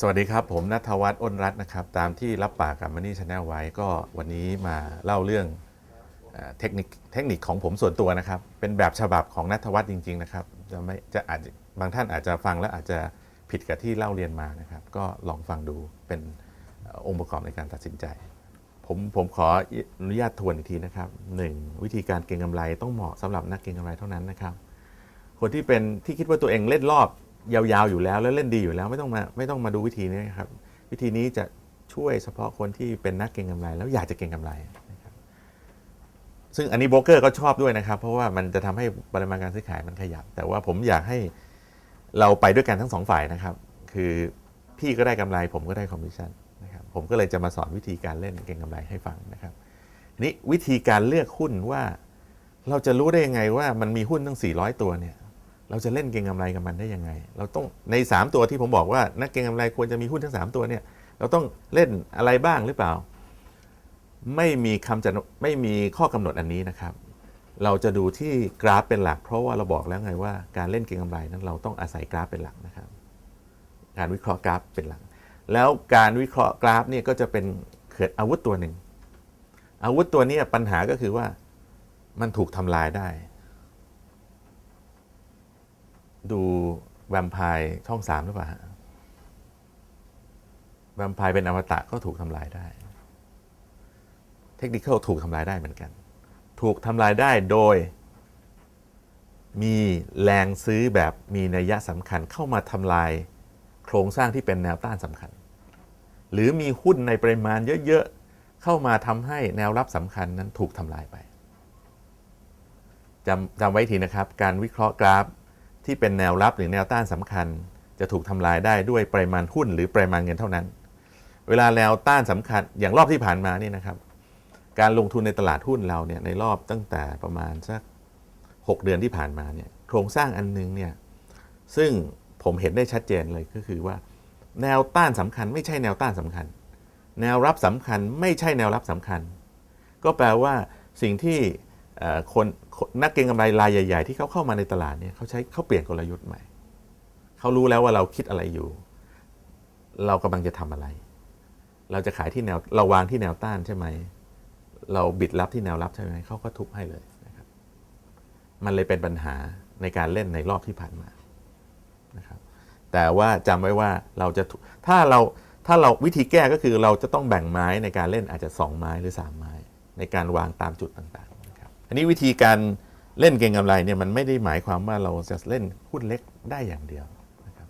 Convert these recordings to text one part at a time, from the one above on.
สวัสดีครับ ผมนัทวัฒน์อ้นรัตน์นะครับ ตามที่รับปากกับมันนี่ชาแนลไว้ก็วันนี้มาเล่าเรื่องเอเทคนิคเทคนิคของผมส่วนตัวนะครับ เป็นแบบฉบับของนัทวัฒน์จริง ๆ นะครับจะไม่จะอาจจะบางท่านอาจจะฟังแล้วอาจจะผิดกับที่เล่าเรียนมานะครับ ก็ลองฟังดูเป็นออองค์ประกอบในการตัดสินใจ ผมผมขออนุญาตทวนอีกทีนะครับหนึ่งวิธีการเก็งกำไรต้องเหมาะสำหรับนักเก็งกำไรเท่านั้นนะครับ คนที่เป็นที่คิดว่าตัวเองเล่นรอบ ยาวๆอยู่แล้วแล้วเล่นดีอยู่แล้วไม่ต้องมาไม่ต้องมาดูวิธีนี้ครับ วิธีนี้จะช่วยเฉพาะคนที่เป็นนักเก็งกำไร แล้วอยากจะเก็งกำไรนะครับซึ่งอันนี้โบรกเกอร์ก็ชอบด้วยนะครับ เพราะว่ามันจะทำให้ปริมาณการซื้อขายมันขยับ แต่ว่าผมอยากให้เราไปด้วยกันทั้งสองฝ่ายนะครับ คือพี่ก็ได้กำไร ผมก็ได้คอมมิชชั่นนะครับผมก็เลยจะมาสอนวิธีการเล่นเก็งกำไรให้ฟังนะครับนี้วิธีการเลือกหุ้นว่าเราจะรู้ได้ยังไงว่ามันมีหุ้นตั้ง 400 ตัวเนี่ย เราจะเล่นเก็งกำไรกับมันได้ยังไง เราต้องใน 3 ตัวที่ผมบอกว่า นักเก็งกำไรควรจะมีหุ้นทั้ง 3 ตัวเนี่ยเราต้องเล่นอะไรบ้างหรือเปล่า ไม่มีคำจะไม่มีข้อกำหนดอันนี้นะครับ เราจะดูที่กราฟเป็นหลัก เพราะว่าเราบอกแล้วไงว่าการเล่นเก็งกำไรนั้นเราต้องอาศัยกราฟเป็นหลักนะครับ การวิเคราะห์กราฟเป็นหลัก แล้วการวิเคราะห์กราฟเนี่ยก็จะเป็นเกิดอาวุธตัวหนึ่งอาวุธตัวนี้ปัญหาก็คือว่ามันถูกทำลายได้ ดูแวมไพร์ช่องสามหรือเปล่าแวมไพร์เป็นอมตะก็ถูกทำลายได้ เทคนิคถูกทำลายได้เหมือนกัน ถูกทำลายได้โดย มีแรงซื้อแบบมีนัยยะสำคัญเข้ามาทำลายโครงสร้างที่เป็นแนวต้านสำคัญ หรือมีหุ้นในปริมาณเยอะๆ เข้ามาทำให้แนวรับสำคัญนั้นถูกทำลายไปจำจำไว้ทีนะครับ การวิเคราะห์กราฟ ที่เป็นแนวรับหรือแนวต้านสำคัญ จะถูกทำลายได้ด้วยปริมาณหุ้นหรือปริมาณเงินเท่านั้น เวลาแนวต้านสำคัญอย่างรอบที่ผ่านมานี่นะครับ การลงทุนในตลาดหุ้นเราเนี่ยในรอบตั้งแต่ประมาณสัก 6 เดือนที่ผ่านมาเนี่ยโครงสร้างอันนึงเนี่ยซึ่งผมเห็นได้ชัดเจนเลยก็คือว่า แนวต้านสำคัญ ไม่ใช่แนวต้านสำคัญ แนวรับสำคัญไม่ใช่แนวรับสำคัญ ก็แปลว่าสิ่งที่ คนนักเก็งกำไรรายใหญ่ ๆ ที่เขาเข้ามาในตลาดเนี่ยเขาใช้เขาเปลี่ยนกลยุทธ์ใหม่เขารู้แล้วว่าเราคิดอะไรอยู่ เรากำลังจะทำอะไร เราจะขายที่แนวเราวางที่แนวต้านใช่ไหมเราบิดรับที่แนวรับใช่ไหมเขาก็ทุบให้เลยนะครับ มันเลยเป็นปัญหาในการเล่นในรอบที่ผ่านมานะครับ แต่ว่าจำไว้ว่าเราจะถ้าเราถ้าเราวิธีแก้ก็คือเราจะต้องแบ่งไม้ในการเล่นอาจจะ 2 ไม้หรือ 3 ไม้ ในการวางตามจุดต่าง อันนี้วิธีการเล่นเก็งกำไรเนี่ยมันไม่ได้หมายความว่าเราจะเล่นหุ้นเล็กได้อย่างเดียวนะครับ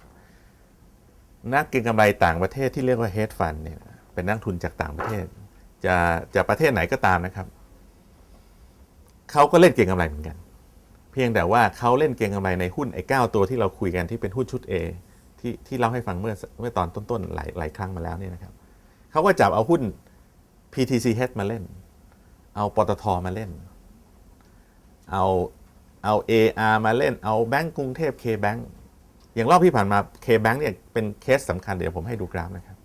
นักเก็งกำไรต่างประเทศที่เรียกว่า hedge fund เนี่ยเป็นนักทุนจากต่างประเทศ จะจะประเทศไหนก็ตามนะครับเขาก็เล่นเก็งกำไรเหมือนกัน เพียงแต่ว่าเขาเล่นเก็งกำไรในหุ้นไอ้เก้าตัวที่เราคุยกันที่เป็นหุ้นชุด A ที่ที่เล่าให้ฟังเมื่อเมื่อตอนต้นๆหลายหลายครั้งมาแล้วเนี่ยนะครับเขาก็จับเอาหุ้น PTCH มาเล่น เอาปตทมาเล่น เอาเอา AR มาเล่นเอาแบงก์กรุงเทพ K Bank อย่างรอบที่ผ่านมา K Bank เนี่ยเป็นเคสสำคัญเดี๋ยวผมให้ดูกราฟนะครับ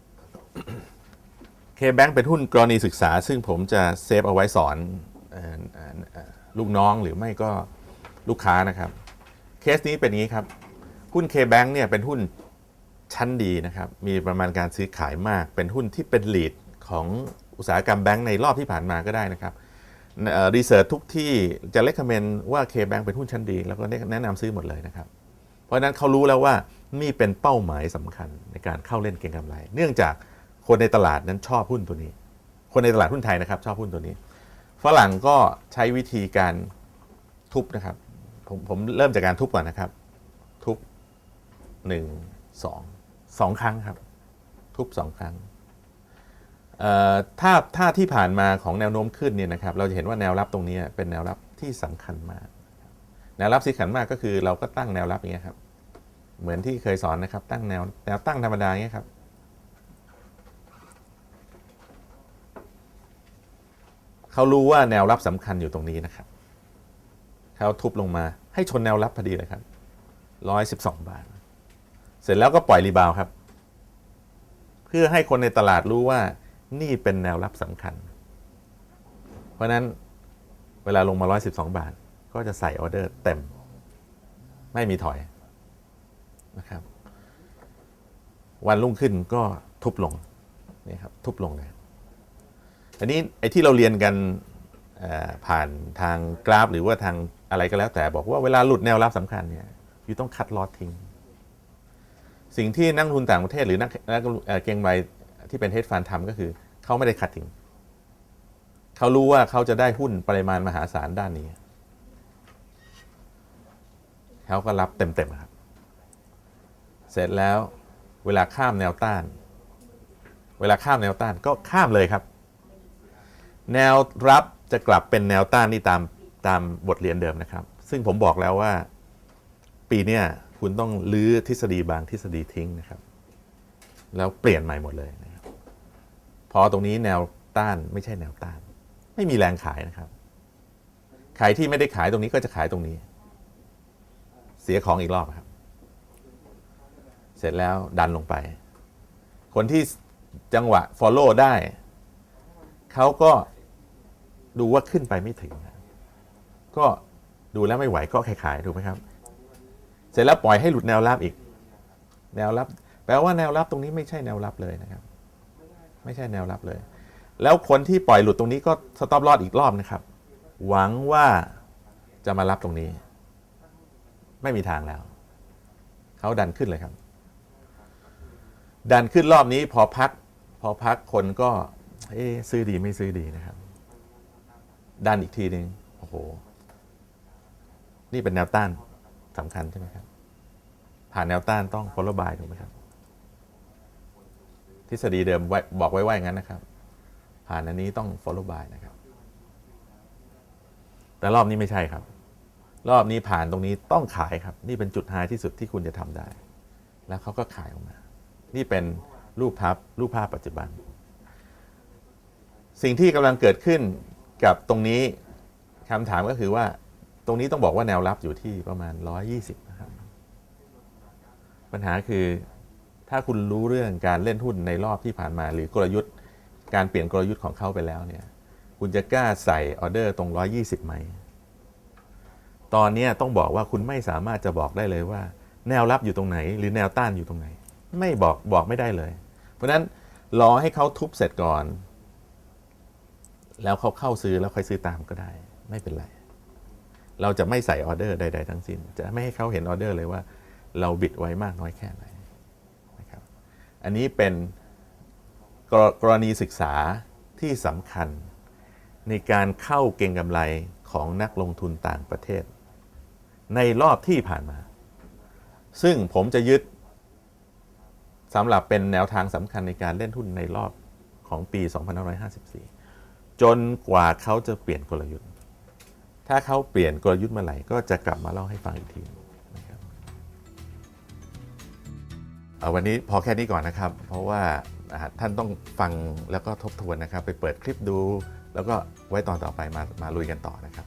K Bank เป็นหุ้นกรณีศึกษา ซึ่งผมจะเซฟเอาไว้สอนออลูกน้องหรือไม่ก็ลูกค้านะครับ เคสนี้เป็นอย่างนี้ครับ หุ้น K Bank เนี่ยเป็นหุ้นชั้นดีนะครับ มีประมาณการซื้อขายมาก เป็นหุ้นที่เป็น lead ของอุตสาหกรรมแบงก์ในรอบที่ผ่านมาก็ได้นะครับ รีเสิร์ชทุกที่จะเล c ก m เมนว่า K Bank เป็นหุ้นชั้นดี แล้วก็แนะนำซื้อหมดเลยนะครับ เพราะนั้นเขารู้แล้วว่านี่เป็นเป้าหมายสำคัญในการเข้าเล่นเก็งกำไร เนื่องจากคนในตลาดนั้นชอบหุ้นตัวนี้ คนในตลาดหุ้นไทยนะครับ ชอบหุ้นตัวนี้ ฝรั่งก็ใช้วิธีการทุบนะครับ ผมผมเริ่มจากการทุบก่อนนะครับ ทุบหนึ่งสองสองครั้งครับ ทุบสองครั้ง ถ้าถ้าที่ผ่านมาของแนวโน้มขึ้นเนี่ยนะครับเราจะเห็นว่าแนวรับตรงนี้เป็นแนวรับที่สำคัญมาก แนวรับสำคัญมากก็คือเราก็ตั้งแนวรับอย่างเงี้ยครับ เหมือนที่เคยสอนนะครับ ตั้งแนวแนวตั้งธรรมดาเงี้ยครับเขารู้ว่าแนวรับสำคัญอยู่ตรงนี้นะครับเขาทุบลงมาให้ชนแนวรับพอดีเลยครับร้อยสิบสองบาท เสร็จแล้วก็ปล่อยรีบาวครับ เพื่อให้คนในตลาดรู้ว่า นี่เป็นแนวรับสำคัญ เพราะฉะนั้นเวลาลงมา 112 บาท ก็จะใส่ออเดอร์เต็ม ไม่มีถอยนะครับ วันรุ่งขึ้นก็ทุบลงนี่ครับทุบลงเลยอันนี้ไอ้ที่เราเรียนกันผ่านทางกราฟหรือว่าทางอะไรก็แล้วแต่บอกว่าเวลาหลุดแนวรับสำคัญเนี่ยอยู่ต้องคัดลอตทิ้ง สิ่งที่นักทุนต่างประเทศหรือนักนักเอ่อเก็งไว ที่เป็นเฮดฟันทำก็คือเขาไม่ได้คัดทิ้งเขารู้ว่าเขาจะได้หุ้นปริมาณมหาศาลด้านนี้เขาก็รับเต็มๆครับ เสร็จแล้วเวลาข้ามแนวต้าน เวลาข้ามแนวต้านก็ข้ามเลยครับ แนวรับจะกลับเป็นแนวต้านนี่ตามตามบทเรียนเดิมนะครับ ซึ่งผมบอกแล้วว่าปีเนี้ยคุณต้องลื้อทฤษฎีบางทฤษฎีทิ้งนะครับ แล้วเปลี่ยนใหม่หมดเลย อตรงนี้แนวต้านไม่ใช่แนวต้าน ไม่มีแรงขายนะครับใครที่ไม่ได้ขายตรงนี้ก็จะขายตรงนี้ เสียของอีกรอบครับ เสร็จแล้วดันลงไป คนที่จังหวะ follow ได้ เขาก็ดูว่าขึ้นไปไม่ถึง ก็ดูแล้วไม่ไหวก็ขายๆถูกไหมครับ เสร็จแล้วปล่อยให้หลุดแนวรับอีก แนวรับ แปลว่าแนวรับตรงนี้ไม่ใช่แนวรับเลยนะครับ ไม่ใช่แนวรับเลย แล้วคนที่ปล่อยหลุดตรงนี้ก็สต็อปลอดอีกรอบนะครับ หวังว่าจะมารับตรงนี้ ไม่มีทางแล้ว เขาดันขึ้นเลยครับ ดันขึ้นรอบนี้พอพัก พอพักคนก็เอ๊ซื้อดีไม่ซื้อดีนะครับ ดันอีกทีหนึ่งโอ้โห นี่เป็นแนวต้านสำคัญใช่ไหมครับ ผ่านแนวต้านต้อง follow by ถูกไหมครับ ทฤษฎีเดิมบอกไว้ว่าอย่างนั้นนะครับ ผ่านอันนี้ต้อง follow by นะครับ แต่รอบนี้ไม่ใช่ครับ รอบนี้ผ่านตรงนี้ต้องขายครับ นี่เป็นจุดไฮที่สุดที่คุณจะทำได้ แล้วเขาก็ขายออกมา นี่เป็นรูปภาพรูปภาพปัจจุบัน สิ่งที่กำลังเกิดขึ้นกับตรงนี้คำถามก็คือว่า ตรงนี้ต้องบอกว่าแนวรับอยู่ที่ประมาณ 120นะครับปัญหาคือ ถ้าคุณรู้เรื่องการเล่นหุ้นในรอบที่ผ่านมา หรือกลยุทธ์ การเปลี่ยนกลยุทธ์ของเขาไปแล้วเนี่ย คุณจะกล้าใส่ออเดอร์ตรง 120 ไหม ตอนนี้ต้องบอกว่าคุณไม่สามารถจะบอกได้เลยว่า แนวรับอยู่ตรงไหน หรือแนวต้านอยู่ตรงไหน ไม่บอกบอกไม่ได้เลย เพราะนั้นรอให้เขาทุบเสร็จก่อน แล้วเขาเข้าซื้อแล้วค่อยซื้อตามก็ได้ ไม่เป็นไร เราจะไม่ใส่ออเดอร์ใด ๆ ทั้งสิ้น จะไม่ให้เขาเห็นออเดอร์เลยว่า เราบิดไว้มากน้อยแค่ไหน อันนี้เป็นกรกรณีศึกษาที่สำคัญ ในการเข้าเก็งกำไรของนักลงทุนต่างประเทศ ในรอบที่ผ่านมา ซึ่งผมจะยึดสำหรับเป็นแนวทางสำคัญในการเล่นหุ้นในรอบของปี 2554 จนกว่าเขาจะเปลี่ยนกลยุทธ์ ถ้าเขาเปลี่ยนกลยุทธ์เมื่อไหร่ก็จะกลับมาเล่าให้ฟังอีกที วันนี้พอแค่นี้ก่อนนะครับ เพราะว่าอ่าท่านต้องฟังแล้วก็ทบทวนนะครับ ไปเปิดคลิปดู แล้วก็ไว้ตอนต่อไปมามาลุยกันต่อนะครับ